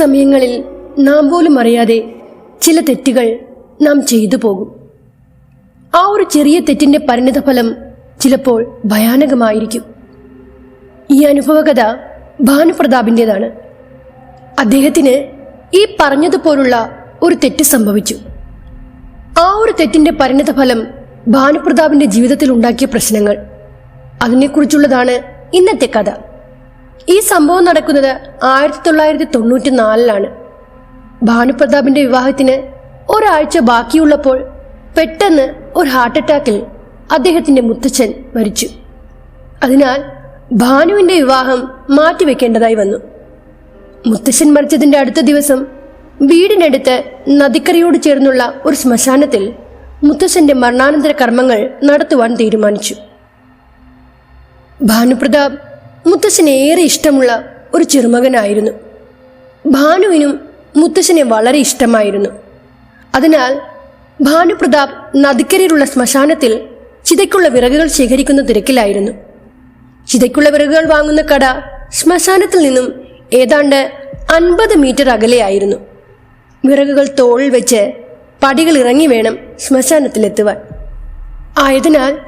സമയങ്ങളിൽ നാം പോലും അറിയാതെ ചില തെറ്റുകൾ നാം ചെയ്തു പോകും. ആ ഒരു ചെറിയ തെറ്റിന്റെ പരിണിതഫലം ചിലപ്പോൾ ഭയാനകമായിരിക്കും. ഈ അനുഭവകഥ ഭാനുപ്രതാപിന്റെതാണ് അദ്ദേഹത്തിന് ഈ പറഞ്ഞതുപോലുള്ള ഒരു തെറ്റ് സംഭവിച്ചു. ആ ഒരു തെറ്റിന്റെ പരിണിതഫലം ഭാനുപ്രതാപിന്റെ ജീവിതത്തിൽ ഉണ്ടാക്കിയ പ്രശ്നങ്ങൾ. അതിനെക്കുറിച്ചുള്ളതാണ് ഇന്നത്തെ കഥ. ഈ സംഭവം നടക്കുന്നത് ആയിരത്തി തൊള്ളായിരത്തി തൊണ്ണൂറ്റി നാലിലാണ് ഭാനുപ്രതാപിന്റെ വിവാഹത്തിന് ഒരാഴ്ച ബാക്കിയുള്ളപ്പോൾ പെട്ടെന്ന് ഒരു ഹാർട്ട് അറ്റാക്കിൽ അദ്ദേഹത്തിന്റെ മുത്തച്ഛൻ മരിച്ചു. അതിനാൽ ഭാനുവിന്റെ വിവാഹം മാറ്റിവെക്കേണ്ടതായി വന്നു. മുത്തശ്ശൻ മരിച്ചതിന്റെ അടുത്ത ദിവസം വീടിനടുത്ത് നദിക്കരയോട് ചേർന്നുള്ള ഒരു ശ്മശാനത്തിൽ മുത്തശ്ശന്റെ മരണാനന്തര കർമ്മങ്ങൾ നടത്തുവാൻ തീരുമാനിച്ചു. ഭാനുപ്രതാപ് മുത്തശ്ശന് ഏറെ ഇഷ്ടമുള്ള ഒരു ചെറുമകനായിരുന്നു. ഭാനുവിനും മുത്തശ്ശനെ വളരെ ഇഷ്ടമായിരുന്നു. അതിനാൽ ഭാനുപ്രതാപ് നദിക്കരയിലുള്ള ശ്മശാനത്തിൽ ചിതയ്ക്കുള്ള വിറകുകൾ ശേഖരിക്കുന്ന തിരക്കിലായിരുന്നു. ചിതയ്ക്കുള്ള വിറകുകൾ വാങ്ങുന്ന കട ശ്മശാനത്തിൽ നിന്നും ഏതാണ്ട് അൻപത് മീറ്റർ അകലെയായിരുന്നു വിറകുകൾ തോളിൽ വെച്ച് പടികൾ ഇറങ്ങി വേണം ശ്മശാനത്തിലെത്തുവാൻ. ആയതിനാൽ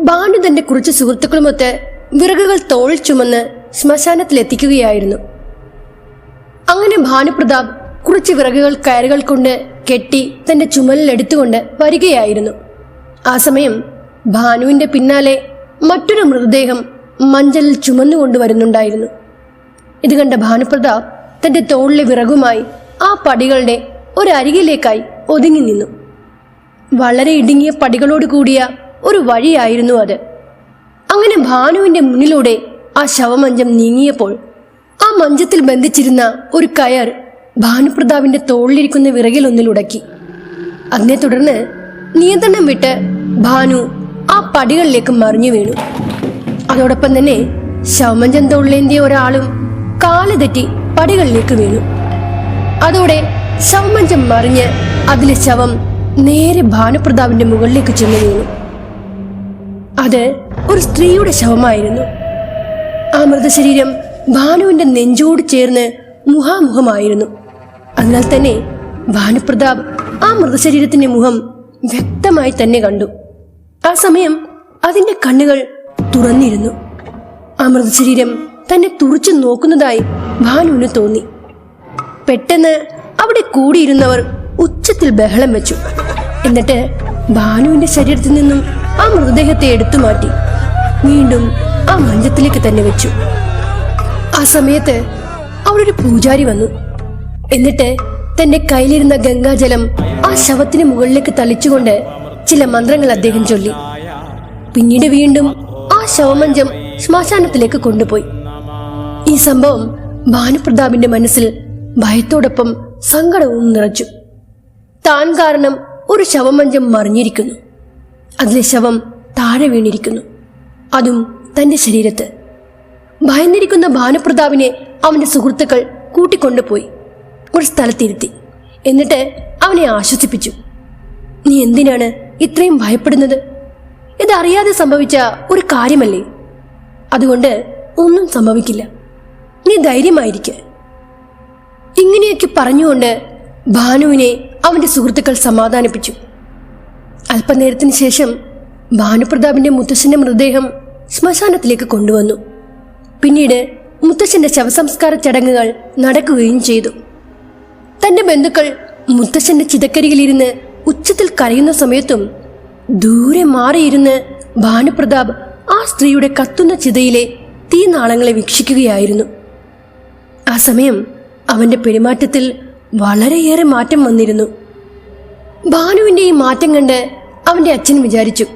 ഭാനു തന്റെ കുറച്ച് സുഹൃത്തുക്കളുമൊത്ത് വിറകുകൾ തോളിൽ ചുമന്ന് ശ്മശാനത്തിലെത്തിക്കുകയായിരുന്നു. അങ്ങനെ ഭാനുപ്രതാപ് കുറച്ച് വിറകുകൾ കയറുകൾ കൊണ്ട് കെട്ടി തന്റെ ചുമലിലെടുത്തുകൊണ്ട് വരികയായിരുന്നു. ആ സമയം ഭാനുവിന്റെ പിന്നാലെ മറ്റൊരു മൃതദേഹം മഞ്ചലിൽ ചുമന്നുകൊണ്ട് വരുന്നുണ്ടായിരുന്നു ഇത് കണ്ട ഭാനുപ്രതാപ് തന്റെ തോളിലെ വിറകുമായി ആ പടികളുടെ ഒരരികിലേക്കായി ഒതുങ്ങി നിന്നു. വളരെ ഇടുങ്ങിയ പടികളോട് കൂടിയ ഒരു വഴിയായിരുന്നു അത്. അങ്ങനെ ഭാനുവിന്റെ മുന്നിലൂടെ ആ ശവമഞ്ചം നീങ്ങിയപ്പോൾ ആ മഞ്ചത്തിൽ ബന്ധിച്ചിരുന്ന ഒരു കയർ ഭാനുപ്രതാപിന്റെ തോളിലിരിക്കുന്ന വിറകിൽ ഒന്നിലുടക്കി അതിനെ തുടർന്ന് നിയന്ത്രണം വിട്ട് ഭാനു ആ പടികളിലേക്ക് മറിഞ്ഞു വീണു. അതോടൊപ്പം തന്നെ ശവമഞ്ചം തോളിലേന്തിയ ഒരാളും കാൽ തെറ്റി പടികളിലേക്ക് വീണു. അതോടെ ശവമഞ്ചം മറിഞ്ഞ് അതിലെ ശവം നേരെ ഭാനുപ്രതാപിന്റെ മുകളിലേക്ക് ചെന്നു വീണു. അത് ഒരു സ്ത്രീയുടെ ശവമായിരുന്നു. ആ മൃതശരീരം ഭാനുവിന്റെ നെഞ്ചോട് ചേർന്ന് മുഹാമുഖമായിരുന്നു അതിനാൽ തന്നെ ഭാനുപ്രതാപ് ആ മൃതശരീരത്തിന്റെ മുഖം വ്യക്തമായി തന്നെ കണ്ടു. ആ സമയം അതിന്റെ കണ്ണുകൾ തുറന്നിരുന്നു. ആ മൃതശരീരം തന്നെ തുറച്ചു നോക്കുന്നതായി ഭാനുവിന് തോന്നി. പെട്ടെന്ന് അവിടെ കൂടിയിരുന്നവർ ഉച്ചത്തിൽ ബഹളം വെച്ചു. എന്നിട്ട് ഭാനുവിന്റെ ശരീരത്തിൽ നിന്നും ആ മൃതദേഹത്തെ എടുത്തു മാറ്റി വീണ്ടും ആ മഞ്ചത്തിലേക്ക് തന്നെ വെച്ചു. ആ സമയത്ത് അവിടെ ഒരു പൂജാരി വന്നു. എന്നിട്ട് തന്റെ കയ്യിലിരുന്ന ഗംഗാജലം ആ ശവത്തിന് മുകളിലേക്ക് തളിച്ചുകൊണ്ട് ചില മന്ത്രങ്ങൾ അദ്ദേഹം ചൊല്ലി. പിന്നീട് വീണ്ടും ആ ശവമഞ്ചം ശ്മശാനത്തിലേക്ക് കൊണ്ടുപോയി. ഈ സംഭവം ഭാനുപ്രതാപിന്റെ മനസ്സിൽ ഭയത്തോടൊപ്പം സങ്കടവും നിറച്ചു. താൻ കാരണം ഒരു ശവമഞ്ചം മറിഞ്ഞിരിക്കുന്നു. അതിലെ ശവം താഴെ വീണിരിക്കുന്നു. അതും തന്റെ ശരീരത്ത്. ഭയന്നിരിക്കുന്ന ഭാനുപ്രതാപിനെ അവന്റെ സുഹൃത്തുക്കൾ കൂട്ടിക്കൊണ്ടുപോയി. ഒരു സ്ഥലത്തിരുത്തി. എന്നിട്ട് അവനെ ആശ്വസിപ്പിച്ചു. നീ എന്തിനാണ് ഇത്രയും ഭയപ്പെടുന്നത്? ഇതറിയാതെ സംഭവിച്ച ഒരു കാര്യമല്ലേ? അതുകൊണ്ട് ഒന്നും സംഭവിക്കില്ല. നീ ധൈര്യമായിരിക്ക. ഇങ്ങനെയൊക്കെ പറഞ്ഞുകൊണ്ട് ഭാനുവിനെ അവന്റെ സുഹൃത്തുക്കൾ സമാധാനിപ്പിച്ചു. അല്പനേരത്തിന് ശേഷം ഭാനുപ്രതാപിന്റെ മുത്തശ്ശന്റെ മൃതദേഹം ശ്മശാനത്തിലേക്ക് കൊണ്ടുവന്നു. പിന്നീട് മുത്തശ്ശന്റെ ശവസംസ്കാര ചടങ്ങുകൾ നടക്കുകയും ചെയ്തു. തന്റെ ബന്ധുക്കൾ മുത്തശ്ശന്റെ ചിതക്കരികിലിരുന്ന് ഉച്ചത്തിൽ കരയുന്ന സമയത്തും ദൂരെ മാറിയിരുന്ന് ഭാനുപ്രതാപ് ആ സ്ത്രീയുടെ കത്തുന്ന ചിതയിലെ തീനാളങ്ങളെ വീക്ഷിക്കുകയായിരുന്നു. ആ സമയം അവന്റെ പെരുമാറ്റത്തിൽ വളരെയേറെ മാറ്റം വന്നിരുന്നു. ഭാനുവിന്റെ ഈ മാറ്റം കണ്ട് അവന്റെ അച്ഛൻ വിചാരിച്ചു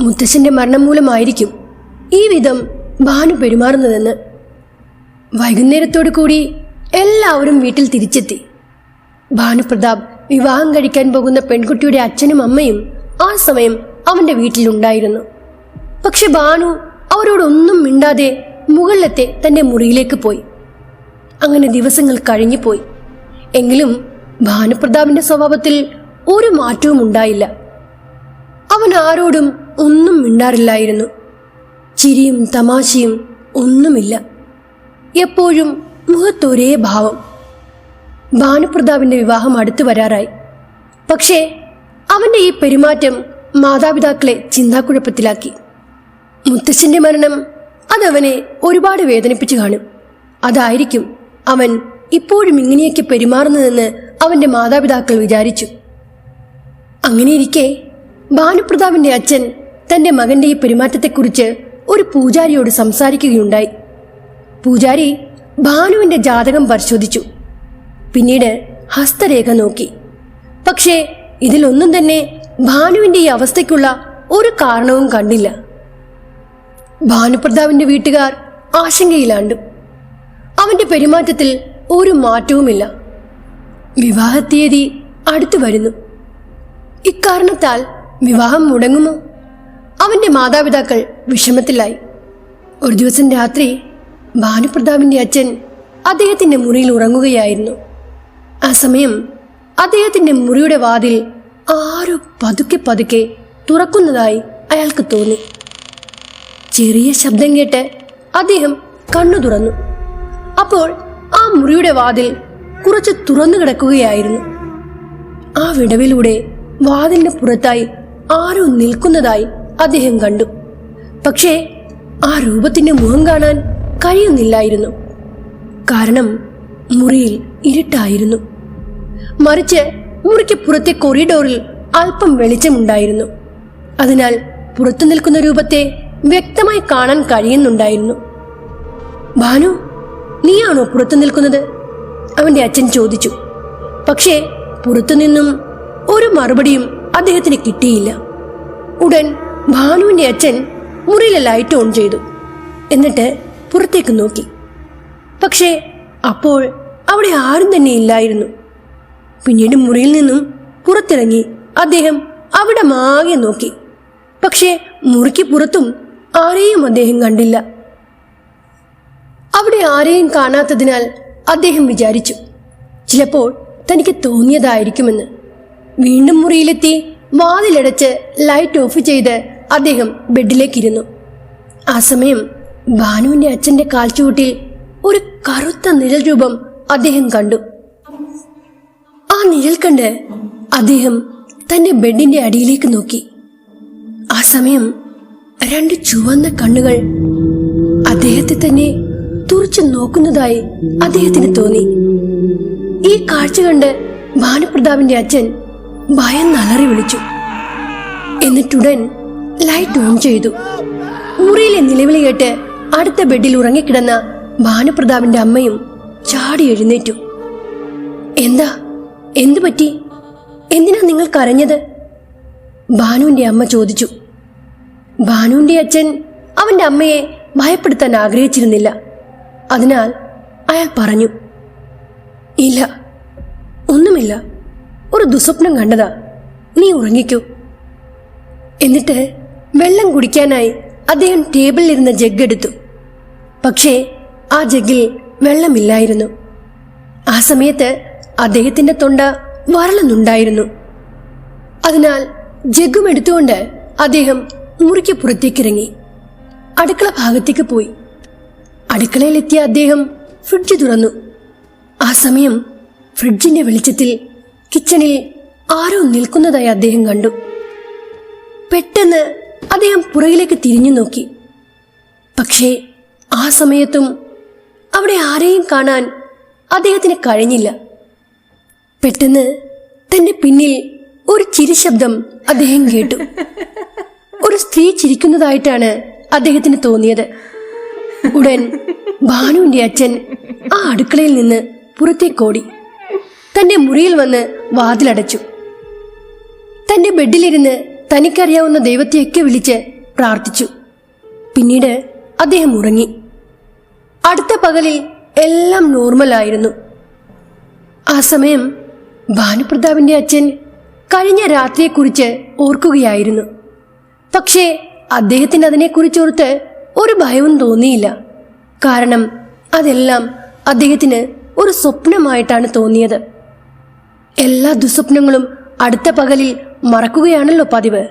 മുത്തശ്ശന്റെ മരണം മൂലമായിരിക്കും ഈ വിധം ഭാനു പെരുമാറുന്നതെന്ന് വൈകുന്നേരത്തോടു കൂടി എല്ലാവരും വീട്ടിൽ തിരിച്ചെത്തി. ഭാനുപ്രതാപ് വിവാഹം കഴിക്കാൻ പോകുന്ന പെൺകുട്ടിയുടെ അച്ഛനും അമ്മയും ആ സമയം അവന്റെ വീട്ടിലുണ്ടായിരുന്നു. പക്ഷെ ഭാനു അവരോടൊന്നും മിണ്ടാതെ മുകളിലത്തെ തന്റെ മുറിയിലേക്ക് പോയി. അങ്ങനെ ദിവസങ്ങൾ കഴിഞ്ഞുപോയി. എങ്കിലും ഭാനുപ്രതാപിന്റെ സ്വഭാവത്തിൽ ഒരു മാറ്റവും ഉണ്ടായില്ല. അവൻ ആരോടും ഒന്നും മിണ്ടാറില്ലായിരുന്നു. ചിരിയും തമാശയും ഒന്നുമില്ല. എപ്പോഴും മുഖത്തൊരേ ഭാവം. ഭാനുപ്രതാവിന്റെ വിവാഹം അടുത്തു വരാറായി. പക്ഷേ അവന്റെ ഈ പെരുമാറ്റം മാതാപിതാക്കളെ ചിന്താക്കുഴപ്പത്തിലാക്കി. മുത്തശ്ശന്റെ മരണം അതവനെ ഒരുപാട് വേദനിപ്പിച്ചു കാണും. അതായിരിക്കും അവൻ ഇപ്പോഴും ഇങ്ങനെയൊക്കെ പെരുമാറുന്നതെന്ന് അവന്റെ മാതാപിതാക്കൾ വിചാരിച്ചു. അങ്ങനെയിരിക്കെ ഭാനുപ്രതാവിന്റെ അച്ഛൻ തന്റെ മകന്റെ ഈ പെരുമാറ്റത്തെക്കുറിച്ച് ഒരു പൂജാരിയോട് സംസാരിക്കുകയുണ്ടായി. പൂജാരി ഭാനുവിന്റെ ജാതകം പരിശോധിച്ചു. പിന്നീട് ഹസ്തരേഖ നോക്കി. പക്ഷേ ഇതിലൊന്നും തന്നെ ഭാനുവിന്റെ ഈ അവസ്ഥയ്ക്കുള്ള ഒരു കാരണവും കണ്ടില്ല. ഭാനുപ്രതാപിന്റെ വീട്ടുകാർ ആശങ്കയിലാണ്ടു. അവന്റെ പെരുമാറ്റത്തിൽ ഒരു മാറ്റവുമില്ല. വിവാഹ തീയതി അടുത്തു വരുന്നു. ഇക്കാരണത്താൽ വിവാഹം മുടങ്ങുമോ? അവന്റെ മാതാപിതാക്കൾ വിഷമത്തിലായി. ഒരു ദിവസം രാത്രി ഭാനുപ്രതാപിന്റെ അച്ഛൻ അദ്ദേഹത്തിന്റെ മുറിയിൽ ഉറങ്ങുകയായിരുന്നു. ആ സമയം അദ്ദേഹത്തിന്റെ മുറിയുടെ വാതിൽ ആരോ പതുക്കെ പതുക്കെ തുറക്കുന്നതായി അയാൾക്ക് തോന്നി. ചെറിയ ശബ്ദം കേട്ട് അദ്ദേഹം കണ്ണു തുറന്നു. അപ്പോൾ ആ മുറിയുടെ വാതിൽ കുറച്ച് തുറന്നു കിടക്കുകയായിരുന്നു. ആ വിടവിലൂടെ വാതിലിന് പുറത്തായി ആരോ നിൽക്കുന്നതായി അദ്ദേഹം കണ്ടു. പക്ഷേ ആ രൂപത്തിന്റെ മുഖം കാണാൻ കഴിയുന്നില്ലായിരുന്നു. കാരണം മുറിയിൽ ഇരുട്ടായിരുന്നു. മറിച്ച് മുറിക്ക് പുറത്തെ കൊറിഡോറിൽ അല്പം വെളിച്ചമുണ്ടായിരുന്നു. അതിനാൽ പുറത്തു നിൽക്കുന്ന രൂപത്തെ വ്യക്തമായി കാണാൻ കഴിയുന്നുണ്ടായിരുന്നു. ഭാനു നീയാണോ പുറത്തു നിൽക്കുന്നത്? അവന്റെ അച്ഛൻ ചോദിച്ചു. പക്ഷേ പുറത്തുനിന്നും ഒരു മറുപടിയും അദ്ദേഹത്തിന് കിട്ടിയില്ല. ഉടൻ ഭാനുവിന്റെ അച്ഛൻ മുറിയിലെ ലൈറ്റ് ഓൺ ചെയ്തു. എന്നിട്ട് പുറത്തേക്ക് നോക്കി. പക്ഷേ അപ്പോൾ അവിടെ ആരും തന്നെ ഇല്ലായിരുന്നു. പിന്നീട് മുറിയിൽ നിന്നും പുറത്തിറങ്ങി അദ്ദേഹം അവിടെ മാകെ നോക്കി. പക്ഷേ മുറിക്ക് പുറത്തും ആരെയും അദ്ദേഹം കണ്ടില്ല. അവിടെ ആരെയും കാണാത്തതിനാൽ അദ്ദേഹം വിചാരിച്ചു ചിലപ്പോൾ തനിക്ക് തോന്നിയതായിരിക്കുമെന്ന്. വീണ്ടും മുറിയിലെത്തി വാതിലടച്ച് ലൈറ്റ് ഓഫ് ചെയ്ത് അദ്ദേഹം ബെഡിലേക്കിരുന്നു. ആ സമയം ഭാനുവിന്റെ അച്ഛന്റെ കാൽച്ചുവട്ടിൽ ഒരു കറുത്ത നിഴൽ രൂപം അദ്ദേഹം കണ്ടു. ആ നിഴൽ കണ്ട് അദ്ദേഹം തന്റെ ബെഡിന്റെ അടിയിലേക്ക് നോക്കി. ആ സമയം രണ്ട് ചുവന്ന കണ്ണുകൾ അദ്ദേഹത്തെ തന്നെ തുറച്ചു നോക്കുന്നതായി അദ്ദേഹത്തിന് തോന്നി. ഈ കാഴ്ച കണ്ട് ഭാനുപ്രതാപിന്റെ അച്ഛൻ ഭയം നലറി വിളിച്ചു. എന്നിട്ടുടൻ ലൈറ്റ് ഓൺ ചെയ്തു. മുറിയിലെ നിലവിളി കേട്ട് അടുത്ത ബെഡിൽ ഉറങ്ങിക്കിടന്ന ഭാനുപ്രതാപിന്റെ അമ്മയും ചാടി എഴുന്നേറ്റു. എന്താ? എന്തു പറ്റി? എന്തിനാ നിങ്ങൾ കരഞ്ഞത്? ഭാനുവിന്റെ അമ്മ ചോദിച്ചു. ഭാനുവിന്റെ അച്ഛൻ അവന്റെ അമ്മയെ ഭയപ്പെടുത്താൻ ആഗ്രഹിച്ചിരുന്നില്ല. അതിനാൽ അയാൾ പറഞ്ഞു ഇല്ല ഒന്നുമില്ല. ഒരു ദുസ്വപ്നം കണ്ടതാ. നീ ഉറങ്ങിക്കൂ. എന്നിട്ട് വെള്ളം കുടിക്കാനായി അദ്ദേഹം ടേബിളിലിരുന്ന ജഗ് എടുത്തു. പക്ഷേ ആ ജഗ്ഗിൽ വെള്ളമില്ലായിരുന്നു. ആ സമയത്ത് അദ്ദേഹത്തിന്റെ തൊണ്ട വരളുന്നുണ്ടായിരുന്നു. അതിനാൽ ജഗ്ഗും എടുത്തുകൊണ്ട് അദ്ദേഹം മുറിക്ക് പുറത്തേക്കിറങ്ങി. അടുക്കള ഭാഗത്തേക്ക് പോയി. അടുക്കളയിലെത്തിയ അദ്ദേഹം ഫ്രിഡ്ജ് തുറന്നു. ആ സമയം ഫ്രിഡ്ജിന്റെ വെളിച്ചത്തിൽ കിച്ചണിൽ ആരോ നിൽക്കുന്നതായി അദ്ദേഹം കണ്ടു. പെട്ടെന്ന് അദ്ദേഹം പുറകിലേക്ക് തിരിഞ്ഞു നോക്കി. പക്ഷേ ആ സമയത്തും അവിടെ ആരെയും കാണാൻ അദ്ദേഹത്തിന് കഴിഞ്ഞില്ല. പെട്ടെന്ന് തന്റെ പിന്നിൽ ഒരു ചിരിശബ്ദം അദ്ദേഹം കേട്ടു. ഒരു സ്ത്രീ ചിരിക്കുന്നതായിട്ടാണ് അദ്ദേഹത്തിന് തോന്നിയത്. ഉടൻ ഭാനുവിന്റെ അച്ഛൻ ആ അടുക്കളയിൽ നിന്ന് പുറത്തേക്കോടി. തന്റെ മുറിയിൽ വന്ന് വാതിലടച്ചു. തന്റെ ബെഡിലിരുന്ന് തനിക്കറിയാവുന്ന ദൈവത്തെയൊക്കെ വിളിച്ച് പ്രാർത്ഥിച്ചു. പിന്നീട് അദ്ദേഹം ഉറങ്ങി. അടുത്ത പകലിൽ എല്ലാം നോർമലായിരുന്നു ആ സമയം ഭാനുപ്രതാപിന്റെ അച്ഛൻ കഴിഞ്ഞ രാത്രിയെക്കുറിച്ച് ഓർക്കുകയായിരുന്നു. പക്ഷേ അദ്ദേഹത്തിന് അതിനെക്കുറിച്ചോർത്ത് ഒരു ഭയവും തോന്നിയില്ല. കാരണം അതെല്ലാം അദ്ദേഹത്തിന് ഒരു സ്വപ്നമായിട്ടാണ് തോന്നിയത്. എല്ലാ ദുസ്വപ്നങ്ങളും അടുത്ത പകലിൽ മറക്കുകയാണല്ലോ പതിവ്.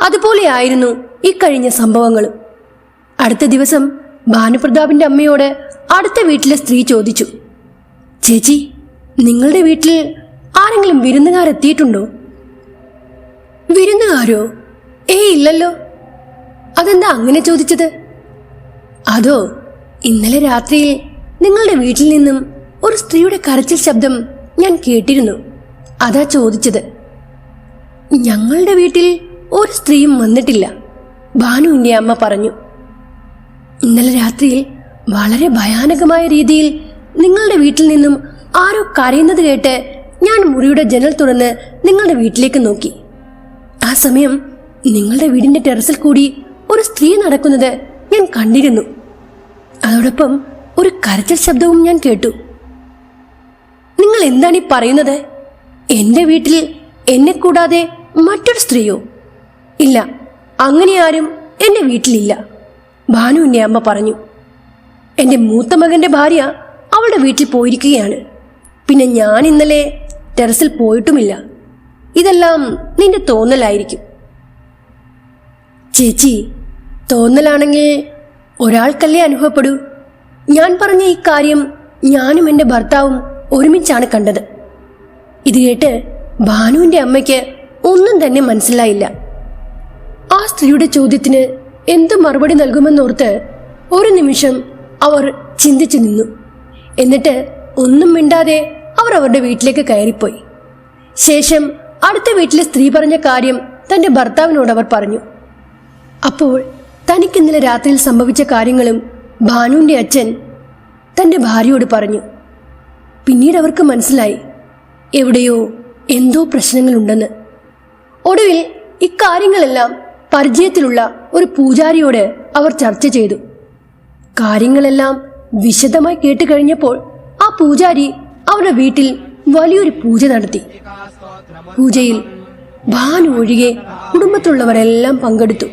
അതുപോലെയായിരുന്നു ഇക്കഴിഞ്ഞ സംഭവങ്ങളും. അടുത്ത ദിവസം ഭാനുപ്രതാപിന്റെ അമ്മയോട് അടുത്ത വീട്ടിലെ സ്ത്രീ ചോദിച്ചു ചേച്ചി നിങ്ങളുടെ വീട്ടിൽ ആരെങ്കിലും വിരുന്നുകാരെത്തിയിട്ടുണ്ടോ? വിരുന്നുകാരോ? ഏയ് ഇല്ലല്ലോ. അതെന്താ അങ്ങനെ ചോദിച്ചത്? അതോ ഇന്നലെ രാത്രിയിൽ നിങ്ങളുടെ വീട്ടിൽ നിന്നും ഒരു സ്ത്രീയുടെ കരച്ചിൽ ശബ്ദം ഞാൻ കേട്ടിരുന്നു. അതാ ചോദിച്ചത്. ഞങ്ങളുടെ വീട്ടിൽ ഒരു സ്ത്രീയും വന്നിട്ടില്ല. ഭാനുവിന്റെ അമ്മ പറഞ്ഞു. ഇന്നലെ രാത്രിയിൽ വളരെ ഭയാനകമായ രീതിയിൽ നിങ്ങളുടെ വീട്ടിൽ നിന്നും ആരോ കരയുന്നത് കേട്ട് ഞാൻ മുറിയുടെ ജനൽ തുറന്ന് നിങ്ങളുടെ വീട്ടിലേക്ക് നോക്കി. ആ സമയം നിങ്ങളുടെ വീടിന്റെ ടെറസിൽ കൂടി ഒരു സ്ത്രീ നടക്കുന്നത് ഞാൻ കണ്ടിരുന്നു. അതോടൊപ്പം ഒരു കരച്ചൽ ശബ്ദവും ഞാൻ കേട്ടു. നിങ്ങൾ എന്താണ് ഈ പറയുന്നത്? എന്റെ വീട്ടിൽ എന്നെ കൂടാതെ മറ്റൊരു സ്ത്രീയോ? ഇല്ല അങ്ങനെ ആരും എന്റെ വീട്ടിലില്ല ഭാനു എന്നെ അമ്മ പറഞ്ഞു. എന്റെ മൂത്ത മകന്റെ ഭാര്യ അവളുടെ വീട്ടിൽ പോയിരിക്കുകയാണ്. പിന്നെ ഞാൻ ഇന്നലെ ടെറസിൽ പോയിട്ടുമില്ല. ഇതെല്ലാം നിന്റെ തോന്നലായിരിക്കും. ചേച്ചി തോന്നലാണെങ്കിൽ ഒരാൾക്കല്ലേ അനുഭവപ്പെടൂ? ഞാൻ പറഞ്ഞ ഈ കാര്യം ഞാനും എന്റെ ഭർത്താവും ഒരുമിച്ചാണ് കണ്ടത്. ഇത് കേട്ട് ഭാനുവിന്റെ അമ്മയ്ക്ക് ഒന്നും തന്നെ മനസ്സിലായില്ല. ആ സ്ത്രീയുടെ ചോദ്യത്തിന് എന്ത് മറുപടി നൽകുമെന്നോർത്ത് ഒരു നിമിഷം അവർ ചിന്തിച്ചു നിന്നു. എന്നിട്ട് ഒന്നും മിണ്ടാതെ അവർ അവരുടെ വീട്ടിലേക്ക് കയറിപ്പോയി. ശേഷം അടുത്ത വീട്ടിലെ സ്ത്രീ പറഞ്ഞ കാര്യം തന്റെ ഭർത്താവിനോട് അവർ പറഞ്ഞു. അപ്പോൾ തനിക്ക് ഇന്നലെ രാത്രിയിൽ സംഭവിച്ച കാര്യങ്ങളും ഭാനുവിന്റെ അച്ഛൻ തന്റെ ഭാര്യയോട് പറഞ്ഞു. പിന്നീട് അവർക്ക് മനസ്സിലായി എവിടെയോ എന്തോ പ്രശ്നങ്ങളുണ്ടെന്ന്. ഒടുവിൽ ഇക്കാര്യങ്ങളെല്ലാം പരിചയത്തിലുള്ള ഒരു പൂജാരിയോട് അവർ ചർച്ച ചെയ്തു. കാര്യങ്ങളെല്ലാം വിശദമായി കേട്ട് കഴിഞ്ഞപ്പോൾ ആ പൂജാരി അവരുടെ വീട്ടിൽ വലിയൊരു പൂജ നടത്തി. പൂജയിൽ ഭാനു ഒഴികെ കുടുംബത്തിലുള്ളവരെല്ലാം പങ്കെടുത്തു.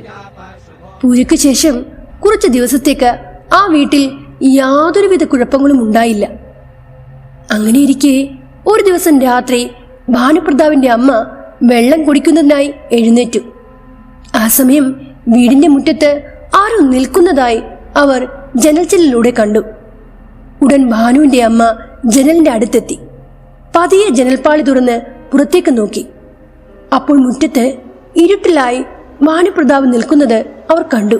പൂജയ്ക്ക് ശേഷം കുറച്ച് ദിവസത്തേക്ക് ആ വീട്ടിൽ യാതൊരുവിധ കുഴപ്പങ്ങളും ഉണ്ടായില്ല. അങ്ങനെയിരിക്കെ ഒരു ദിവസം രാത്രി ഭാനുപ്രതാവിന്റെ അമ്മ വെള്ളം കുടിക്കുന്നതിനായി എഴുന്നേറ്റു. ആ സമയം വീടിന്റെ മുറ്റത്ത് ആരോ നിൽക്കുന്നതായി അവർ ജനൽച്ചലിലൂടെ കണ്ടു. ഉടൻ ഭാനുവിന്റെ അമ്മ ജനലിന്റെ അടുത്തെത്തി. പതിയെ ജനൽപ്പാളി തുറന്ന് പുറത്തേക്ക് നോക്കി. അപ്പോൾ മുറ്റത്ത് ഇരുട്ടിലായി ഭാനുപ്രതാപ് നിൽക്കുന്നത് അവർ കണ്ടു.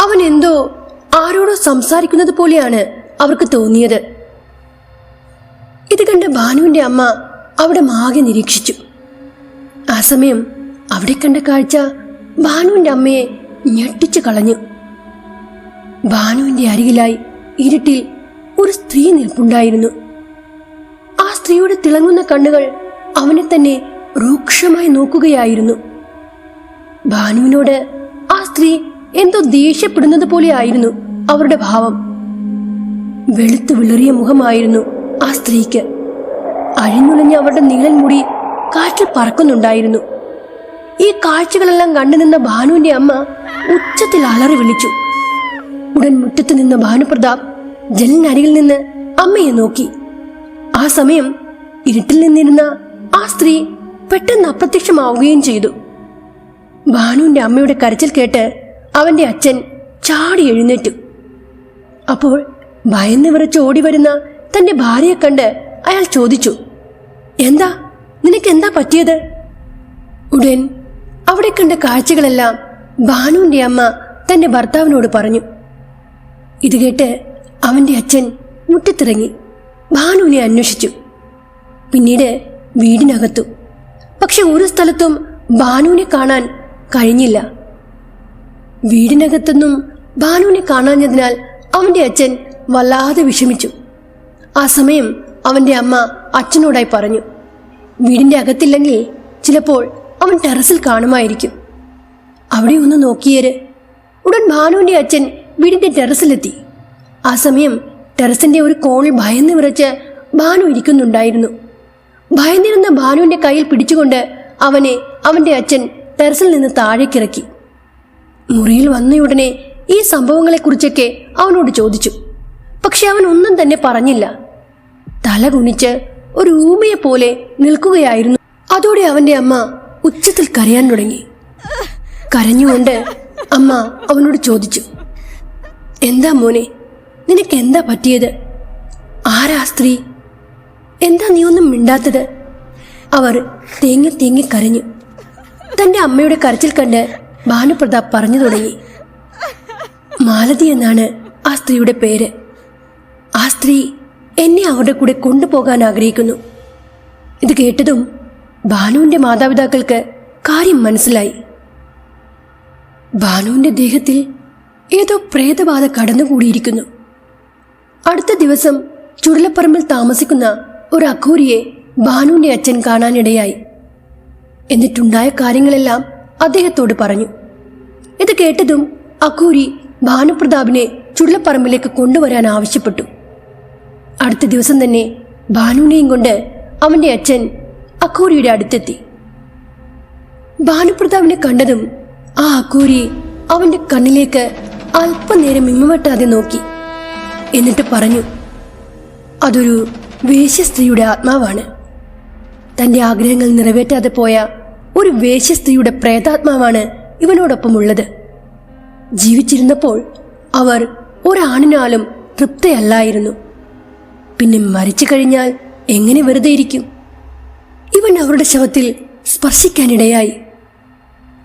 അവൻ എന്തോ ആരോടോ സംസാരിക്കുന്നത് പോലെയാണ് അവർക്ക് തോന്നിയത്. ഇത് കണ്ട ഭാനുവിന്റെ അമ്മ അവിടെ മാകെ നിരീക്ഷിച്ചു. ആ സമയം അവിടെ കണ്ട കാഴ്ച ഭാനുവിന്റെ അമ്മയെ ഞെട്ടിച്ചു കളഞ്ഞു. ഭാനുവിന്റെ അരികിലായി ഇരുട്ടിൽ ഒരു സ്ത്രീ നിൽപ്പുണ്ടായിരുന്നു. ആ സ്ത്രീയുടെ തിളങ്ങുന്ന കണ്ണുകൾ അവനെ തന്നെ രൂക്ഷമായി നോക്കുകയായിരുന്നു. ഭാനുവിനോട് ആ സ്ത്രീ എന്തോ ദേഷ്യപ്പെടുന്നത് പോലെയായിരുന്നു അവരുടെ ഭാവം. വെളുത്തു വിളറിയ മുഖമായിരുന്നു ആ സ്ത്രീക്ക് അഴിഞ്ഞുളിഞ്ഞ അവരുടെ നീളൻ മുടി കാറ്റിൽ പറക്കുന്നുണ്ടായിരുന്നു. ഈ കാഴ്ചകളെല്ലാം കണ്ടു നിന്ന ഭാനുവിന്റെ അമ്മ ഉച്ചത്തിൽ അലറി വിളിച്ചു. ഉടൻ മുറ്റത്ത് നിന്ന ഭാനുപ്രതാപ് ജനലിനരികിൽ നിന്ന് അമ്മയെ നോക്കി. ആ സമയം ഇരുട്ടിൽ നിന്നിരുന്ന ആ സ്ത്രീ പെട്ടെന്ന് അപ്രത്യക്ഷമാവുകയും ചെയ്തു. ഭാനുവിന്റെ അമ്മയുടെ കരച്ചിൽ കേട്ട് അവന്റെ അച്ഛൻ ചാടി എഴുന്നേറ്റു. അപ്പോൾ ഭയന്ന് വിറച്ച് ഓടി വരുന്ന തന്റെ ഭാര്യയെ കണ്ട് അയാൾ ചോദിച്ചു എന്താ? നിനക്ക് എന്താ പറ്റിയത്? ഉടൻ അവിടെ കണ്ട കാഴ്ചകളെല്ലാം ഭാനുവിന്റെ അമ്മ തന്റെ ഭർത്താവിനോട് പറഞ്ഞു. ഇത് കേട്ട് അവന്റെ അച്ഛൻ മുറ്റത്തിറങ്ങി ഭാനുവിനെ അന്വേഷിച്ചു. പിന്നീട് വീടിനകത്തു. പക്ഷെ ഒരു സ്ഥലത്തും ഭാനുവിനെ കാണാൻ കഴിഞ്ഞില്ല. വീടിനകത്തൊന്നും ഭാനുവിനെ കാണാഞ്ഞതിനാൽ അവന്റെ അച്ഛൻ വല്ലാതെ വിഷമിച്ചു. ആ സമയം അവന്റെ അമ്മ അച്ഛനോടായി പറഞ്ഞു വീടിന്റെ അകത്തില്ലെങ്കിൽ ചിലപ്പോൾ അവൻ ടെറസിൽ കാണുമായിരിക്കും. അവിടെ ഒന്ന് നോക്കിയേര്. ഉടൻ ഭാനുവിന്റെ അച്ഛൻ വീടിന്റെ ടെറസിലെത്തി. ആ സമയം ടെറസിന്റെ ഒരു കോണിൽ ഭയന്ന് വിറച്ച് ഭാനു ഇരിക്കുന്നുണ്ടായിരുന്നു. ഭയന്നിരുന്ന ഭാനുവിന്റെ കയ്യിൽ പിടിച്ചുകൊണ്ട് അവനെ അവന്റെ അച്ഛൻ ടെറസിൽ നിന്ന് താഴേക്കിറക്കി. മുറിയിൽ വന്നയുടനെ ഈ സംഭവങ്ങളെക്കുറിച്ചൊക്കെ അവനോട് ചോദിച്ചു. പക്ഷെ അവൻ ഒന്നും തന്നെ പറഞ്ഞില്ല. തല കുനിച്ച് ഒരു ഊമയെ പോലെ നിൽക്കുകയായിരുന്നു. അതോടെ അവന്റെ അമ്മ ഉച്ചത്തിൽ കരയാൻ തുടങ്ങി. കരഞ്ഞുകൊണ്ട് അമ്മ അവനോട് ചോദിച്ചു എന്താ മോനെ നിനക്ക് എന്താ പറ്റിയത്? ആരാ സ്ത്രീ? എന്താ നീ ഒന്നും മിണ്ടാത്തത്? അവർ തേങ്ങി തേങ്ങി കരഞ്ഞു. തന്റെ അമ്മയുടെ കരച്ചിൽ കണ്ട് ഭാനുപ്രതാപ് പറഞ്ഞു തുടങ്ങി മാലതി എന്നാണ് ആ സ്ത്രീയുടെ പേര്. ആ സ്ത്രീ എന്നെ അവരുടെ കൂടെ കൊണ്ടുപോകാൻ ആഗ്രഹിക്കുന്നു. ഇത് കേട്ടതും ബാനുവിന്റെ മാതാപിതാക്കൾക്ക് കാര്യം മനസ്സിലായി. ബാനുവിന്റെ ദേഹത്തിൽ ഏതോ പ്രേതബാധ കടന്നുകൂടിയിരിക്കുന്നു. അടുത്ത ദിവസം ചുരുളപ്പറമ്പിൽ താമസിക്കുന്ന ഒരു അഘോരിയെ ബാനുവിന്റെ അച്ഛൻ കാണാനിടയായി. എന്നിട്ടുണ്ടായ കാര്യങ്ങളെല്ലാം അദ്ദേഹത്തോട് പറഞ്ഞു. ഇത് കേട്ടതും അഘോരി ഭാനുപ്രതാപിനെ ചുരുളപ്പറമ്പിലേക്ക് കൊണ്ടുവരാൻ ആവശ്യപ്പെട്ടു. അടുത്ത ദിവസം തന്നെ ഭാനുവിനെയും കൊണ്ട് അവന്റെ അച്ഛൻ അക്കോരിയുടെ അടുത്തെത്തി. ഭാനുപ്രതാപിനെ കണ്ടതും ആ അക്കോരി അവന്റെ കണ്ണിലേക്ക് അല്പനേരം ഇമ്മവെട്ടാതെ നോക്കി. എന്നിട്ട് പറഞ്ഞു അതൊരു വേശ്യസ്ത്രീയുടെ ആത്മാവാണ്. തന്റെ ആഗ്രഹങ്ങൾ നിറവേറ്റാതെ പോയ ഒരു വേശ്യസ്ത്രീയുടെ പ്രേതാത്മാവാണ് ഇവനോടൊപ്പമുള്ളത്. ജീവിച്ചിരുന്നപ്പോൾ അവർ ഒരാണിനാലും തൃപ്തയല്ലായിരുന്നു. പിന്നെ മരിച്ചു കഴിഞ്ഞാൽ എങ്ങനെ വെറുതെ ഇരിക്കും? ഇവൻ അവരുടെ ശവത്തിൽ സ്പർശിക്കാനിടയായി.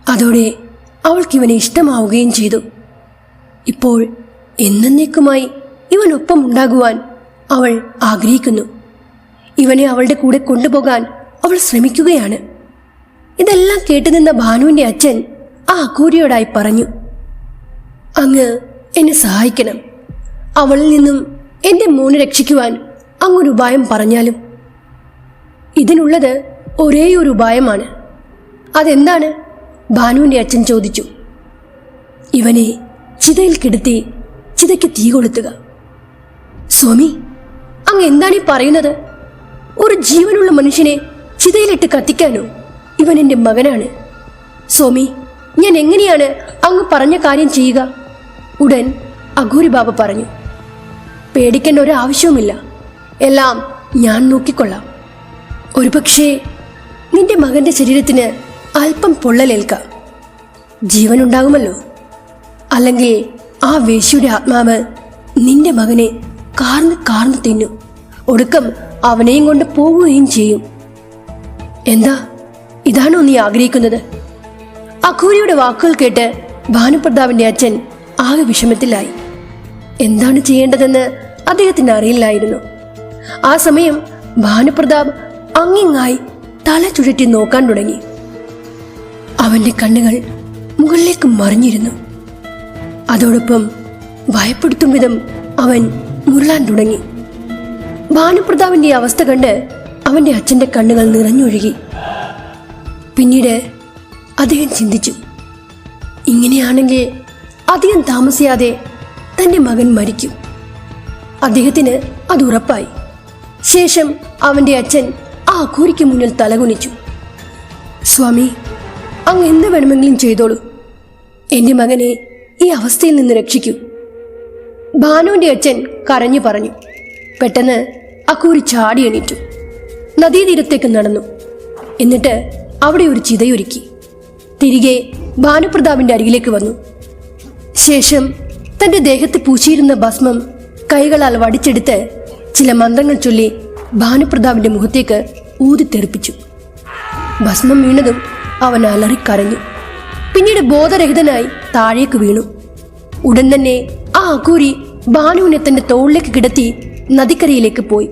അതോടെ അവൾക്ക് ഇവനെ ഇഷ്ടമാവുകയും ചെയ്തു. ഇപ്പോൾ എന്നേക്കുമായി ഇവനൊപ്പം ഉണ്ടാകുവാൻ അവൾ ആഗ്രഹിക്കുന്നു. ഇവനെ അവളുടെ കൂടെ കൊണ്ടുപോകാൻ അവൾ ശ്രമിക്കുകയാണ്. ഇതെല്ലാം കേട്ടുനിന്ന ഭാനുവിന്റെ അച്ഛൻ ആ അക്കൂരിയോടായി പറഞ്ഞു അങ്ങ് എന്നെ സഹായിക്കണം. അവളിൽ നിന്നും എന്റെ മോനെ രക്ഷിക്കുവാൻ അങ്ങൊരു ഉപായം പറഞ്ഞാലും ഇതിനുള്ളത് ഒരേ ഒരു ഉപായമാണ്. അതെന്താണ്? ഭാനുവിന്റെ അച്ഛൻ ചോദിച്ചു. ഇവനെ ചിതയിൽ കിടത്തി ചിതയ്ക്ക് തീ കൊളുത്തുക. സ്വാമി അങ്ങ് എന്താണ് ഈ പറയുന്നത്? ഒരു ജീവനുള്ള മനുഷ്യനെ ചിതയിലിട്ട് കത്തിക്കാനോ? ഇവൻ എന്റെ മകനാണ്. സ്വാമി ഞാൻ എങ്ങനെയാണ് അങ്ങ് പറഞ്ഞ കാര്യം ചെയ്യുക? ഉടൻ അഘോരി ബാബ പറഞ്ഞു. പേടിക്കേണ്ട ഒരു ആവശ്യവുമില്ല. എല്ലാം ഞാൻ നോക്കിക്കൊള്ളാം. ഒരുപക്ഷേ നിന്റെ മകന്റെ ശരീരത്തിന് അല്പം പൊള്ളലേൽക്കാം. ജീവനുണ്ടാകുമല്ലോ. അല്ലെങ്കിൽ ആ വേശിയുടെ ആത്മാവ് നിന്റെ മകനെ കാർന്ന് കാർന്ന് തിന്നു. ഒടുക്കം അവനെയും കൊണ്ട് പോവുകയും ചെയ്യും. എന്താ? ഇതാണോ നീ ആഗ്രഹിക്കുന്നത്? അഖൂരിയുടെ വാക്കുകൾ കേട്ട് ഭാനുപ്രതാപിന്റെ അച്ഛൻ ആകെ വിഷമത്തിലായി. എന്താണ് ചെയ്യേണ്ടതെന്ന് അദ്ദേഹത്തിന് അറിയില്ലായിരുന്നു. ആ സമയം ഭാനുപ്രതാപ് അങ്ങിങ്ങായി തല ചുഴറ്റി നോക്കാൻ തുടങ്ങി. അവന്റെ കണ്ണുകൾ മുകളിലേക്ക് മറിഞ്ഞിരുന്നു. അതോടൊപ്പം ഭയപ്പെടുത്തും വിധം അവൻ മുരളാൻ തുടങ്ങി. ഭാനുപ്രതാപിന്റെ അവസ്ഥ കണ്ട് അവന്റെ അച്ഛന്റെ കണ്ണുകൾ നിറഞ്ഞൊഴുകി. പിന്നീട് അദ്ദേഹം ചിന്തിച്ചു. ഇങ്ങനെയാണെങ്കിൽ അധികം താമസിയാതെ തന്റെ മകൻ മരിക്കും. അദ്ദേഹത്തിന് അത് ഉറപ്പായി. ശേഷം അവന്റെ അച്ഛൻ ആ അഘോരിക്ക് മുന്നിൽ തലകുനിച്ചു. സ്വാമി അങ്ങ് എന്ത് വേണമെങ്കിലും ചെയ്തോളൂ. എന്റെ മകനെ ഈ അവസ്ഥയിൽ നിന്ന് രക്ഷിക്കൂ. ഭാനുവിന്റെ അച്ഛൻ കരഞ്ഞു പറഞ്ഞു. പെട്ടെന്ന് അക്കൂരി ചാടി എണീറ്റു. നദീതീരത്തേക്ക് നടന്നു. എന്നിട്ട് അവിടെ ഒരു ചിതയൊരുക്കി. തിരികെ ഭാനുപ്രതാപിന്റെ അരികിലേക്ക് വന്നു. ശേഷം തന്റെ ദേഹത്ത് പൂശിയിരുന്ന ഭസ്മം കൈകളാൽ വടിച്ചെടുത്ത് ചില മന്ത്രങ്ങൾ ചൊല്ലി ഭാനുപ്രതാപിന്റെ മുഖത്തേക്ക് ഊതിത്തെറിപ്പിച്ചു ഭസ്മം വീണതും അവൻ അലറിക്കരഞ്ഞു. പിന്നീട് ബോധരഹിതനായി താഴേക്ക് വീണു. ഉടൻ തന്നെ ആ അക്കൂരി ഭാനുവിനെ തന്റെ തോളിലേക്ക് കിടത്തി നദിക്കരയിലേക്ക് പോയി.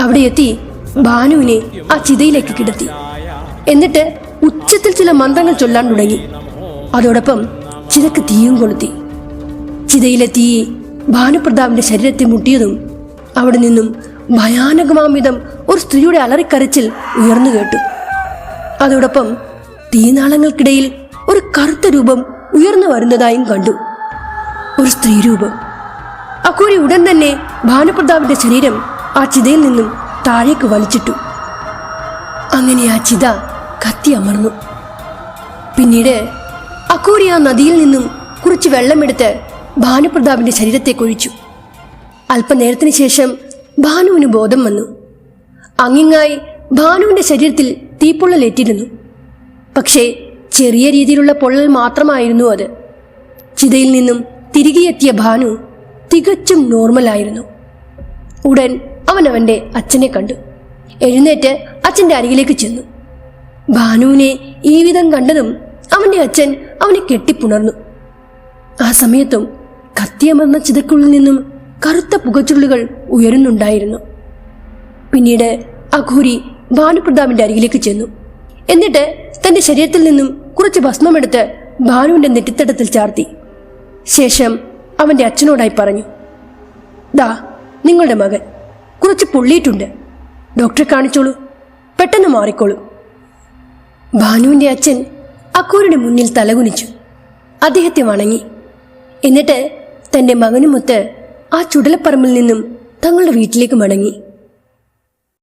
അവിടെ എത്തി ഭാനുവിനെ ആ ചിതയിലേക്ക് കിടത്തി. എന്നിട്ട് ഉച്ചത്തിൽ ചില മന്ത്രങ്ങൾ ചൊല്ലാൻ തുടങ്ങി. അതോടൊപ്പം ചിതക്ക് തീയും കൊളുത്തി. ചിതയിലെ തീ ഭാനുപ്രതാപിന്റെ ശരീരത്തെ മുട്ടിയതും അവിടെ നിന്നും ഭയാനകമാമിതം ഒരു സ്ത്രീയുടെ അലറിക്കരച്ചിൽ ഉയർന്നു കേട്ടു. അതോടൊപ്പം തീനാളങ്ങൾക്കിടയിൽ ഒരു കറുത്ത രൂപം ഉയർന്നു വരുന്നതായും കണ്ടു. ഒരു സ്ത്രീ രൂപം. അക്കൂരി ഉടൻ തന്നെ ഭാനുപ്രതാപിന്റെ ശരീരം ആ ചിതയിൽ നിന്നും താഴേക്ക് വലിച്ചിട്ടു. അങ്ങനെ ആ ചിത കത്തി അമർന്നു. പിന്നീട് അക്കൂരി ആ നദിയിൽ നിന്നും കുറച്ച് വെള്ളമെടുത്ത് ഭാനുപ്രതാപിന്റെ ശരീരത്തെ കൊഴിച്ചു അല്പനേരത്തിന് ശേഷം ഭാനുവിന് ബോധം വന്നു. അങ്ങിങ്ങായി ഭാനുവിന്റെ ശരീരത്തിൽ തീപ്പൊള്ളലേറ്റിരുന്നു പക്ഷേ ചെറിയ രീതിയിലുള്ള പൊള്ളൽ മാത്രമായിരുന്നു അത്. ചിതയിൽ നിന്നും തിരികെയെത്തിയ ഭാനു തികച്ചും നോർമലായിരുന്നു. ഉടൻ അവൻ അവന്റെ അച്ഛനെ കണ്ടു. എഴുന്നേറ്റ് അച്ഛന്റെ അരികിലേക്ക് ചെന്നു. ഭാനുവിനെ ഈ വിധം കണ്ടതും അവന്റെ അച്ഛൻ അവനെ കെട്ടിപ്പുണർന്നു. ആ സമയത്തും കത്തിയമർന്ന ചിതക്കുള്ളിൽ നിന്നും കറുത്ത പുകച്ചുള്ളുകൾ ഉയരുന്നുണ്ടായിരുന്നു. പിന്നീട് അഘൂരി ഭാനുപ്രതാപിന്റെ അരികിലേക്ക് ചെന്നു. എന്നിട്ട് തന്റെ ശരീരത്തിൽ നിന്നും കുറച്ച് ഭസ്മമെടുത്ത് ഭാനുവിന്റെ നെറ്റിത്തടത്തിൽ ചാർത്തി. ശേഷം അവന്റെ അച്ഛനോടായി പറഞ്ഞു ദാ നിങ്ങളുടെ മകൻ. കുറച്ച് പൊള്ളിയിട്ടുണ്ട്. ഡോക്ടറെ കാണിച്ചോളൂ. പെട്ടെന്ന് മാറിക്കോളൂ. ഭാനുവിന്റെ അച്ഛൻ അക്കൂരുടെ മുന്നിൽ തലകുനിച്ചു. അദ്ദേഹത്തെ വണങ്ങി. എന്നിട്ട് തന്റെ മകനുമൊത്ത് ആ ചുടലപ്പറമ്പിൽ നിന്നും തങ്ങളുടെ വീട്ടിലേക്ക് മടങ്ങി.